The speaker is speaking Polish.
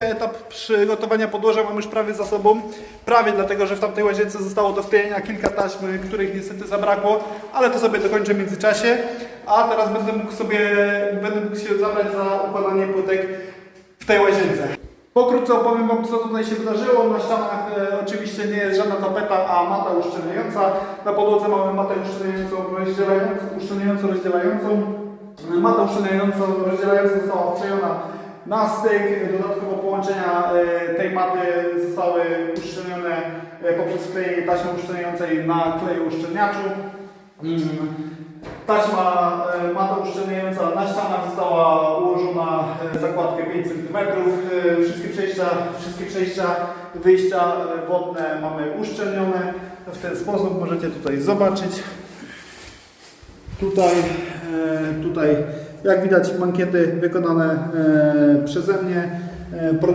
Etap przygotowania podłoża mam już prawie za sobą. Prawie dlatego, że w tamtej łazience zostało do wklejenia kilka taśmy, których niestety zabrakło, ale to sobie dokończę w międzyczasie. A teraz będę mógł sobie, będę mógł się zabrać za układanie płytek w tej łazience. Pokrótce opowiem Wam, co tutaj się wydarzyło. Na ścianach e, oczywiście nie jest żadna tapeta, a mata uszczelniająca. Na podłodze mamy matę uszczelniającą, rozdzielającą, uszczelniającą, rozdzielającą. Mata uszczelniająca, rozdzielająca została wklejona na styk. Dodatkowo połączenia e, tej maty zostały uszczelnione e, poprzez wklejenie taśmy uszczelniającej na kleju uszczelniaczu. Mm. Taśma e, mata uszczelniająca na ścianach została ułożona zakładkę 5 cm. Wszystkie przejścia, wszystkie przejścia, wyjścia wodne mamy uszczelnione. W ten sposób możecie tutaj zobaczyć. Tutaj, tutaj jak widać mankiety wykonane e, przeze mnie. E,